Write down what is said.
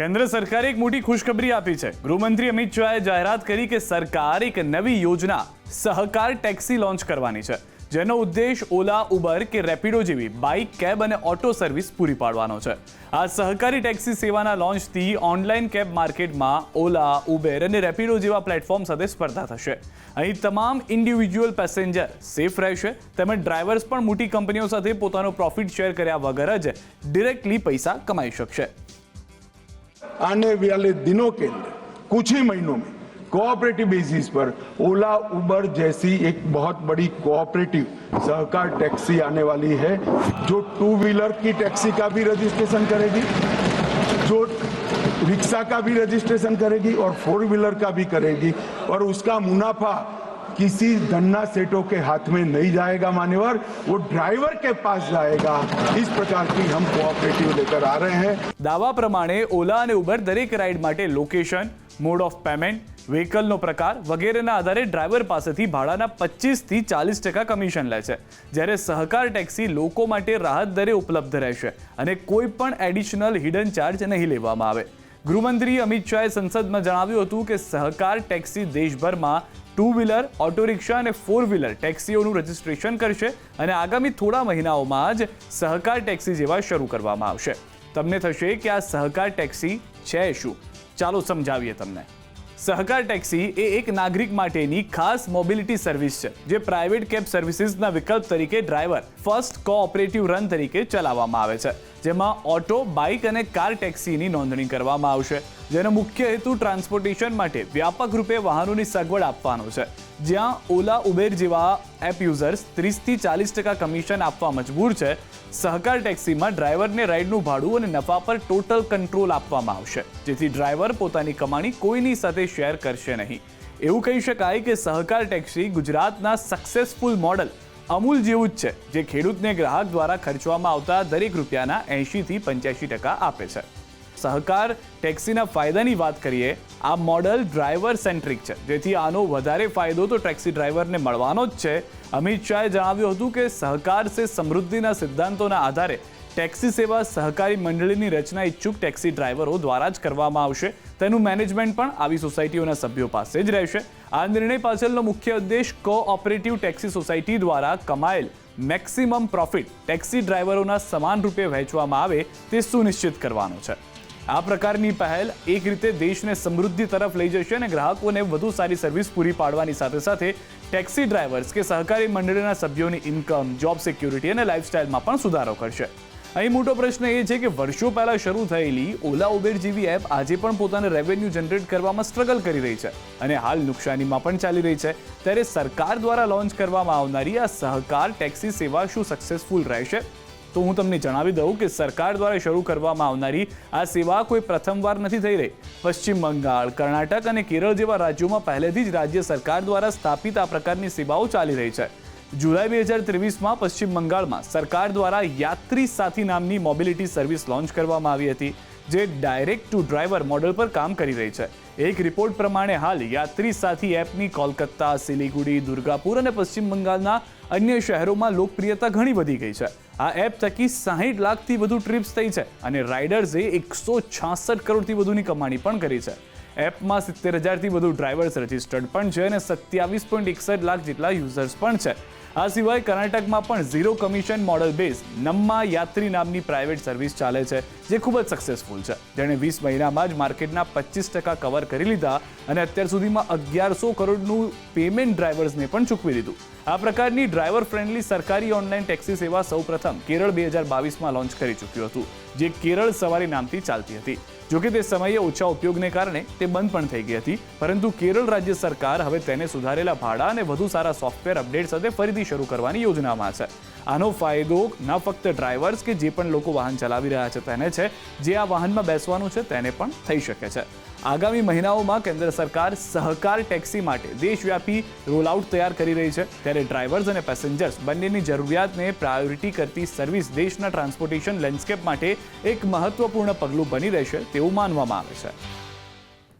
કેન્દ્ર સરકારે એક મોટી ખુશખબરી આપી છે. ગૃહમંત્રી અમિત શાહે જાહેરાત કરી કે સરકાર એક નવી યોજના, સહકાર ટેક્સી લોન્ચ કરવાની છે, જેનો ઉદ્દેશ ઓલા, ઉબર કે રેપિડો જેવી બાઇક, કેબ અને ઓટો સર્વિસ પૂરી પાડવાનો છે. આ સહકારી ટેક્સી સેવાના લોન્ચથી ઓનલાઈન કેબ માર્કેટમાં ઓલા, ઉબેર અને રેપિડો જેવા પ્લેટફોર્મ સાથે સ્પર્ધા થશે. અહીં તમામ ઇન્ડિવિજ્યુઅલ પેસેન્જર સેફ રહેશે, તેમજ ડ્રાઈવર્સ પણ મોટી કંપનીઓ સાથે પોતાનો પ્રોફિટ શેર કર્યા વગર જ ડિરેક્ટલી પૈસા કમાઈ શકશે. आने वाले दिनों के अंदर कुछ ही महीनों में कोऑपरेटिव बेसिस पर ओला, उबर जैसी एक बहुत बड़ी कोऑपरेटिव सहकार टैक्सी आने वाली है, जो टू व्हीलर की टैक्सी का भी रजिस्ट्रेशन करेगी, जो रिक्शा का भी रजिस्ट्रेशन करेगी और फोर व्हीलर का भी करेगी और उसका मुनाफा किसी धन्ना सेठों के हाथ में नहीं जाएगा मान्यवर वो ड्राइवर के पास जाएगा इस प्रकार की हम कोऑपरेटिव लेकर आ रहे हैं દાવા પ્રમાણે ઓલા અને ઉબર દરેક રાઇડ માટે લોકેશન મોડ ઓફ પેમેન્ટ વ્હીકલનો પ્રકાર વગેરેના આધારે ડ્રાઈવર પાસેથી ભાડાના પચીસથી ચાલીસ ટકા કમિશન લે છે જ્યારે સહકાર ટેક્સી લોકો માટે રાહત દરે ઉપલબ્ધ રહેશે અને કોઈ પણ એડિશનલ હિડન ચાર્જ નહીં લેવામાં આવે ગૃહમંત્રી અમિત શાહે સંસદમાં જણાવ્યું હતું કે સહકાર ટેક્સી દેશભરમાં ટુ વ્હીલર ઓટો રિક્ષા અને ફોર વ્હીલર ટેક્સીઓનું રજિસ્ટ્રેશન કરશે અને આગામી થોડા મહિનાઓમાં જ સહકાર ટેક્સી જેવા શરૂ કરવામાં આવશે. તમને થશે કે આ સહકાર ટેક્સી છે શું? ચાલો સમજાવીએ તમને. સહકાર ટેક્સી એ એક નાગરિક માટેની ખાસ મોબિલિટી સર્વિસ છે, જે પ્રાઇવેટ કેબ સર્વિસીસના વિકલ્પ તરીકે ડ્રાઈવર, ફર્સ્ટ કોઓપરેટિવ રન તરીકે ચલાવવામાં આવે છે. જેમાં ઓટો, બાઇક અને કાર ટેક્સીની નોંધણી કરવામાં આવશે. જેનો મુખ્ય હેતુ ટ્રાન્સપોર્ટેશન માટે વ્યાપક રૂપે વાહનોની સગવડ આપવાનો છે. જ્યાં ઓલા, ઉબેર જેવા એપ યુઝર્સ ત્રીસથી ચાલીસ ટકા કમિશન આપવા મજબૂર છે. સહકાર ટેક્સીમાં ડ્રાઈવરને રાઇડનું ભાડું અને નફા પર ટોટલ કંટ્રોલ આપવામાં આવશે. જેથી ડ્રાઈવર પોતાની કમાણી કોઈની સાથે શેર કરશે નહીં. એવું કહી શકાય કે સહકાર ટેક્સી ગુજરાતના સક્સેસફુલ મોડલ અમૂલ જેવું જ છે, જે ખેડૂતને ગ્રાહક દ્વારા ખર્ચવામાં આવતા દરેક રૂપિયાના એંશીથી પંચ્યાસી ટકા આપે છે. સહકાર, ટેક્સીના ફાયદાની વાત કરીએ, આ મોડલ ડ્રાઈવર સેન્ટ્રિક છે, જેથી આનો વધારે ફાયદો તો ટેક્સી ડ્રાઈવરને મળવાનો જ છે અમિત શાહે જણાવ્યું હતું કે સહકાર સે સમૃદ્ધિના સિદ્ધાંતોના આધારે ટેક્સી સેવા સહકારી મંડળીની રચના ઈચ્છુક ટેક્સી ડ્રાઈવરો દ્વારા જ કરવામાં આવશે. તેનું મેનેજમેન્ટ પણ આવી સોસાયટીઓના સભ્યો પાસે જ રહેશે. આ નિર્ણય પાછળનો મુખ્ય ઉદ્દેશ કોઓપરેટિવ ટેક્સી સોસાયટી દ્વારા કમાયેલ મેક્સિમમ પ્રોફિટ ટેક્સી ડ્રાઈવરોના સમાન રૂપે વહેંચવામાં આવે તે સુનિશ્ચિત કરવાનો છે. આ પ્રકારની પહેલ એક રીતે દેશને સમૃદ્ધિ તરફ લઈ જશે અને ગ્રાહકોને વધુ સારી સર્વિસ પૂરી પાડવાની સાથે સાથે ટેક્સી ડ્રાઈવર્સ કે સહકારી મંડળીના સભ્યોની ઇન્કમ જોબ સિક્યુરિટી અને લાઇફસ્ટાઇલમાં પણ સુધારો કરશે. અહીં મોટો પ્રશ્ન એ છે કે વર્ષો પહેલા શરૂ થયેલી ઓલા ઉબેર જેવી એપ આજે પણ પોતાને રેવન્યુ જનરેટ કરવામાં સ્ટ્રગલ કરી રહી છે અને હાલ નુકસાનીમાં પણ ચાલી રહી છે. ત્યારે સરકાર દ્વારા લોન્ચ કરવામાં આવનારી આ સહકાર ટેક્સી સેવા શું સક્સેસફુલ રહેશે? તો હું તમને જણાવી દઉં કે સરકાર દ્વારા શરૂ કરવામાં આવનારી આ સેવા કોઈ પ્રથમવાર નથી થઈ રહી. પશ્ચિમ બંગાળ, કર્ણાટક અને કેરળ જેવા રાજ્યોમાં પહેલેથી જ રાજ્ય સરકાર દ્વારા સ્થાપિત આ પ્રકારની સેવાઓ ચાલી રહી છે. જુલાઈ બે હજાર ત્રેવીસમાં પશ્ચિમ બંગાળમાં સરકાર દ્વારા યાત્રી સાથી નામની મોબિલિટી સર્વિસ લોન્ચ કરવામાં આવી હતી. જે ડાયરેક્ટ ટુ ડ્રાઈવર મોડલ પર કામ કરી રહી છે. એક રિપોર્ટ પ્રમાણે હાલ યાત્રી સાથી એપની કોલકાતા, સિલિગુડી, દુર્ગાપુર અને પશ્ચિમ બંગાળના અન્ય શહેરોમાં લોકપ્રિયતા ઘણી વધી ગઈ છે. આ એપ થકી સાહીઠ લાખથી વધુ ટ્રીપ્સ થઈ છે અને રાઇડર્સે એકસો છાસઠ કરોડથી વધુની કમાણી પણ કરી છે. એપમાં સિત્તેર હજારથી વધુ ડ્રાઈવર્સ રજિસ્ટર્ડ પણ છે અને સત્યાવીસ પોઈન્ટ એકસઠ લાખ જેટલા યુઝર્સ પણ છે. આ સિવાય કર્ણાટકમાં પણ zero commission model base Namma Yatri નામની પ્રાઇવેટ સર્વિસ ચાલે છે, જે ખૂબ જ સક્સેસફુલ છે. જેણે વીસ મહિનામાં જ માર્કેટના પચીસ ટકા કવર કરી લીધા અને અત્યાર સુધીમાં અગિયારસો કરોડનું પેમેન્ટ ડ્રાઈવર્સને પણ ચૂકવી દીધું. આ પ્રકારની ડ્રાઈવર ફ્રેન્ડલી સરકારી ઓનલાઈન ટેક્સી સેવા સૌપ્રથમ કેરળ બે હજાર બાવીસમાં લોન્ચ કરી ચૂક્યું હતું, જે કેરળ સવારી નામથી ચાલતી હતી. જોકે તે સમયે ઓછા ઉપયોગને કારણે તે બંધ પણ થઈ ગઈ હતી, પરંતુ કેરળ રાજ્ય સરકાર હવે તેને સુધારેલા ભાડા અને વધુ સારા સોફ્ટવેર અપડેટ સાથે ફરીથી શરૂ કરવાની યોજનામાં છે. આનો ફાયદો ન ફક્ત ડ્રાઈવર્સ કે જે પણ લોકો વાહન ચલાવી રહ્યા છે તેને છે, જે આ વાહનમાં બેસવાનું છે તેને પણ થઈ શકે છે. આગામી મહિનાઓમાં કેન્દ્ર સરકાર સહકાર ટેક્સી માટે દેશવ્યાપી રોલઆઉટ તૈયાર કરી રહી છે. ત્યારે ડ્રાઈવર્સ અને પેસેન્જર્સ બંનેની જરૂરિયાતને પ્રાયોરિટી કરતી સર્વિસ દેશના ટ્રાન્સપોર્ટેશન લેન્ડસ્કેપ માટે એક મહત્વપૂર્ણ પગલું બની રહેશે તેવું માનવામાં આવે છે.